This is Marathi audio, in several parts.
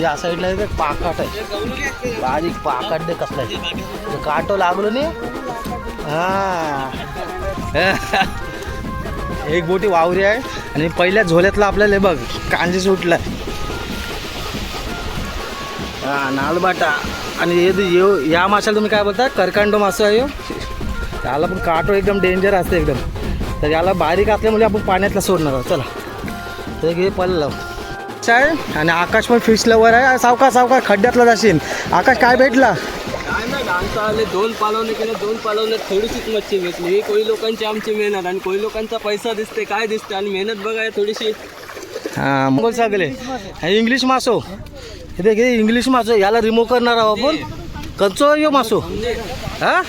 या साईडला एक पाकाट आहे. बारीक पाकाट दे कसला आहे. काटो लागलो नी? हा. एक बोटी वावरी आहे आणि पहिल्या झोल्यातला आपल्याला बघ कांजी सुटलाय हा नालबाटा. आणि हे या माशाला तुम्ही काय बोलता? करकांडो मासा आहे त्याला पण काटो एकदम डेंजर असते एकदम. तर याला बारीक असल्यामुळे आपण पाण्यातला सोडणार आहोत. चला. तर घे पल्ल आहे आणि आकाश पण फिश लवर आहे. सावका सावका खड्ड्यातला जाशील. आकाश काय भेटला? काय नाही आमचं आले दोन पालवणे केले दोन पालवण्यात थोडीशीच मच्छी भेटली. ही कोळी लोकांची आमची मेहनत आणि कोळी लोकांचा पैसा दिसते काय दिसते आणि मेहनत बघाय थोडीशी. हा बोल सगळे हे इंग्लिश मासो. हे देख हे इंग्लिश मासो. याला रिमूव्ह करणार आहोत आपण. कंचो यो मासो. हा?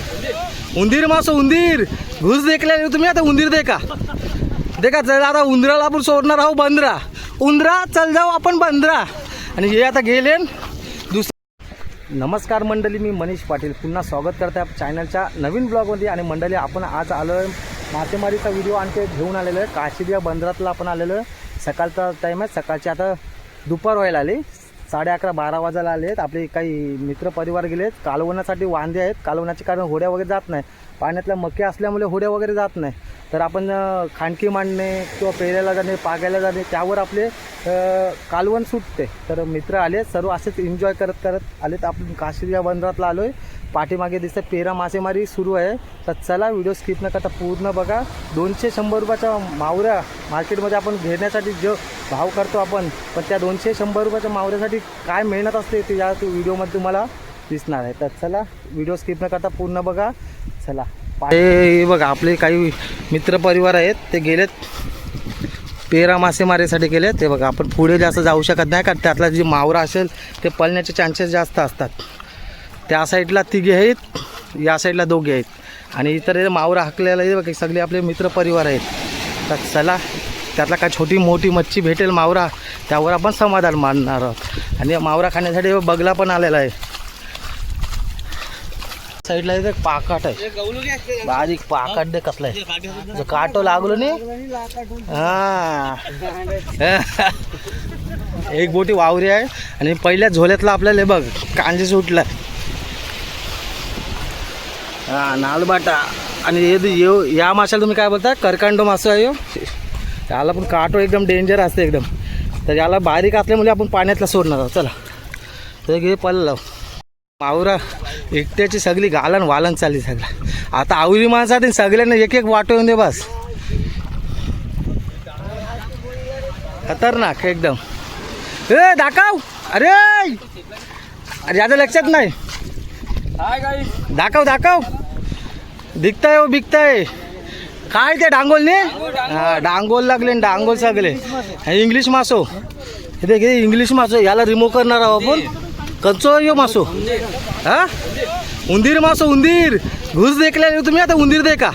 उंदीर मासो उंदीर. घुस देखले तुम्ही आता उंदीर देखा. देखा चल आता उंदराला आपण सोडणार आहोत बंदरा. उंदरा चल जाऊ आपण बंदरा. आणि हे आता गेले दुसरं नमस्कार मंडळी मी मनीष पाटील. पुन्हा स्वागत करते आप चॅनलच्या नवीन ब्लॉगमध्ये. आणि मंडळी आपण आज आलो आहे मासेमारीचा व्हिडिओ आणखी घेऊन आलेलो आहे. काशिद या बंदरातला आपण आलेलो आहे. सकाळचा टाईम आहे. सकाळची आता दुपार व्हायला आली. साडे अकरा बारा वाजायला आले आहेत. आपले काही मित्र परिवार गेले आहेत. कालवण्यासाठी वांदे आहेत. कालवण्याचे कारण होड्या वगैरे जात नाही. पाण्यातल्या मके असल्यामुळे होड्या वगैरे जात नाही. तर आपण अं, खांडकी मांडणे किंवा पेऱ्याला जाणे पागायला जाणे त्यावर आपले तर कालवण सुटते. तर मित्र आले सर्व असेच एन्जॉय करत करत आले. तर आपण काश्मीर या बंदरातला आलो आहे पाठीमागे दिसतं पेरा मासेमारी सुरू आहे. तर चला व्हिडिओ स्किप न करता पूर्ण बघा. दोनशे शंभर रुपयाच्या मावऱ्या मार्केटमध्ये आपण घेण्यासाठी जो भाव करतो आपण पण त्या दोनशे शंभर रुपयाच्या मावऱ्यासाठी काय मेहनत असते ते या व्हिडिओमध्ये तुम्हाला दिसणार आहे. तर चला व्हिडिओ स्किप न करता पूर्ण बघा. चला. हे बघा आपले काही मित्रपरिवार आहेत ते गेलेत. पेरा मासेमारीसाठी केले ते बघा आपण पुढे जास्त जाऊ शकत नाही कारण त्यातला जी मावरा असेल ते पळण्याचे चान्सेस जास्त असतात. त्या साईडला तिघे आहेत या साईडला दोघे आहेत. आणि इतर मावरा हाकलेला आहे बघा सगळे आपले मित्रपरिवार आहेत. तर चला त्यातला काय छोटी मोठी मच्छी भेटेल मावरा त्यावर आपण समाधान मानणार आहोत. आणि या मावरा खाण्यासाठी बगला पण आलेला आहे. साईडला एक पाकाट आहे. बारीक पाकाट दे कसला आहे. काटो लागलो नाही हा. एक बोटी वावरी आहे आणि पहिल्या झोल्यातला आपल्याला बघ कांजे सुटला. हा नालबाटा. आणि हे जे- या माशाला तुम्ही काय बोलता? करकांडो मासा आहे याला त्याला पण काटो एकदम डेंजर असते एकदम. तर याला बारीक असल्यामुळे आपण पाण्यातला सोडणार आहोत. चला. तर घे पडलं मावरा एकट्याची सगळी गालन वालन चालली सगळं. आता आवली माणसात सगळ्यांना एक एक वाटो येऊन दे बस. खतरनाक एकदम. ए दाखव. अरे! अरे याचं लक्षात नाही. दाखव दाखव. दिखताय हो बिकताय. काय ते डांगोल ने? हा डांगोल लागले डांगोल सगळे. हे इंग्लिश मासो. देख हे इंग्लिश मासो. याला रिमूव्ह करणार आहोत आपण. कंचो यो मासो? हा? उंदीर मासो उंदीर. घुस देखले तुम्ही आता उंदीर देखा.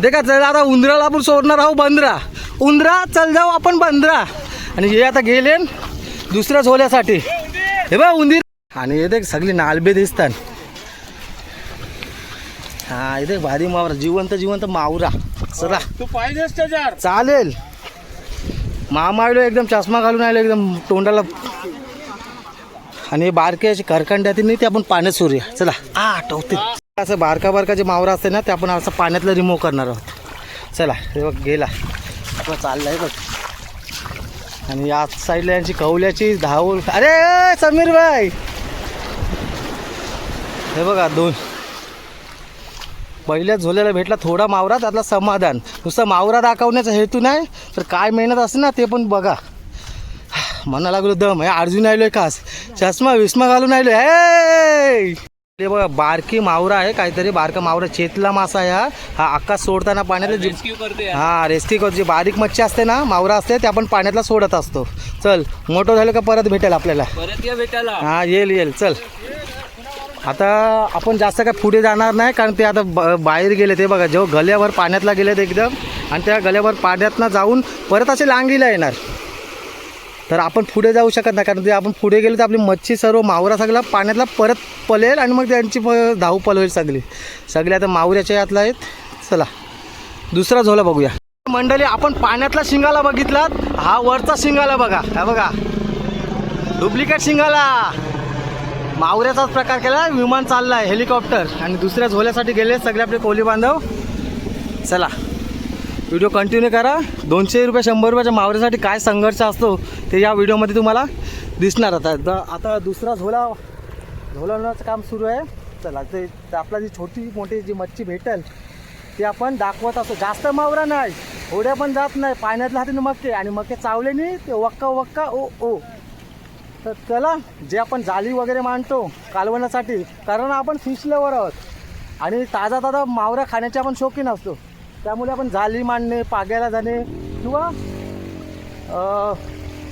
देखा चल आता उंदराला आपण सोडणार आहोत बंदरा. उंदरा चल जाऊ आपण बंदरा. आणि हे आता गेले दुसऱ्या झोल्यासाठी. हे बघ उंदीर. आणि हे देख सगळी नालबे दिसतात. हा इथे भारी मावरा जिवंत जिवंत मावरा. चला. तू पाहिजेस त्याच्यावर. चालेल. मामा आलो एकदम चष्मा घालून आलो एकदम तोंडाला आणि बारके असे करकंड्यातील नाही ते आपण पाण्यात सोडूया. चला. आ आठवते असं बारका बारका जे मावरा असते ना ते आपण असं पाण्यातलं रिमूव्ह करणार आहोत. चला हे बघ गेला. आपला चाललाय बघ. आणि या साईडला यांची कवल्याची धावूल अरे समीर भाई! हे बघा दोन. पहिल्या झोल्याला भेटला थोडा मावरा त्यातला समाधान. नुसतं मावरा दाखवण्याचा हेतू नाही तर काय मेहनत असते ना ते पण बघा. म्हणा लागलो दम. हे अर्जुन आलोय खास. चष्मा विस्मा घालून आलोय. हे ते बघा बारकी मावरा आहे काहीतरी बारका मावरा. चेतला मासा आहे हा. आकाश सोडताना पाण्यातला जी रेस्क्यू करते हा रेस्टिक जी बारीक मच्छी असते ना मावरा असते ते आपण पाण्यातला सोडत असतो. चल मोठं झालं का परत भेटेल आपल्याला. परत या भेटायला. हा येईल येईल. चल. आता आपण जास्त काय पुढे जाणार नाही कारण ते आता बाहेर गेले ते बघा. जेव्हा गल्यावर पाण्यातला गेलेत एकदम आणि त्या गल्यावर पाण्यातनं जाऊन परत असे लांगीला येणार. तर आपण पुढे जाऊ शकत नाही. कारण ते आपण पुढे गेलो तर आपली मच्छी सर्व मावरा सगळा पाण्यातला परत पलेल आणि मग त्यांची प धाव पलवेल सगळी. सगळे आता मावऱ्याच्या यातला आहेत. चला. दुसरा झोला बघूया. मंडळी आपण पाण्यातला शिंगाला बघितलात. हा वरचा शिंगाला बघा. हा बघा. डुप्लिकेट शिंगाला. मावऱ्याचाच प्रकार केला. विमान चाललाय हेलिकॉप्टर. आणि दुसऱ्या झोल्यासाठी गेले सगळे आपले कोली बांधव. चला. व्हिडिओ कंटिन्यू करा. दोनशे रुपये शंभर रुपयाच्या मावऱ्यासाठी काय संघर्ष असतो ते या व्हिडिओमध्ये तुम्हाला दिसणार आता. द- आता दुसरा झोला झोलवण्याचं काम सुरू आहे. चला ते आपला जी छोटी मोठी जी मच्छी भेटेल ती आपण दाखवत असतो. जास्त मावरा नाही होड्या पण जात नाही. पाण्यातल्या हातीने मक्के आणि मक्के नाही ते वक्का वक्का ओ ओ. तर चला जे आपण जाळी वगैरे मांडतो कालवण्यासाठी कारण आपण फिश लवर आहोत. आणि ताजा ताजा मावरा खाण्याचे आपण शौकीन असतो. त्यामुळे आपण जाली मांडणे पाग्याला जाणे किंवा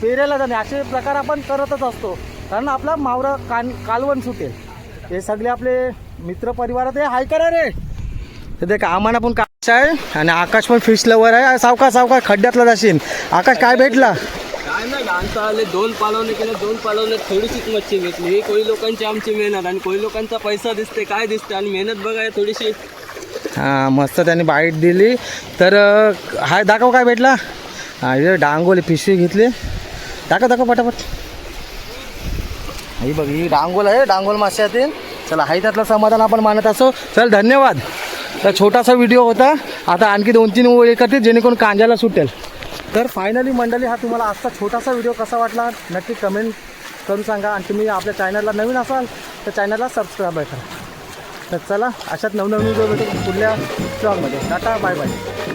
पेऱ्याला जाणे असे प्रकार आपण करतच असतो. कारण आपला मावरा कान कालवण सुटेल. हे सगळे आपले मित्रपरिवारात हे हाय करा रे. ते देखा आम्हाला पण काश आहे आणि आकाश पण फिश लवर आहे. सावका सावका खड्ड्यातला जाशील. आकाश काय भेटला? काय ना आणता आले दोन पालवणे केले. दोन पालवणे थोडीशीच मच्छी भेटली. ही कोळी लोकांची आमची मेहनत आणि कोळी लोकांचा पैसा दिसते काय दिसते आणि मेहनत बघा थोडीशी हां मस्त त्यांनी बाईट दिली. तर हाय दाखव काय भेटला. हा इथे डांगोली पिशवी घेतली. दाखव दाखव पटापट. ही बघ ही डांगोल आहे डांगोल माश्यातील. चला हाय त्यातलं समाधान आपण मानत असो. चल धन्यवाद. तर छोटासा व्हिडिओ होता. आता आणखी दोन तीन ओळी करतील जेणेकरून कांद्याला सुटेल. तर फायनली मंडळी हा तुम्हाला आजचा छोटासा व्हिडिओ कसा वाटला? नक्की कमेंट करून सांगा. आणि तुम्ही आपल्या चॅनलला नवीन असाल तर चॅनलला सबस्क्राईब करा. तर चला अशाच नवनवीन व्हिडिओ भेटू पुढल्या ब्लॉगमध्ये टाटा बाय बाय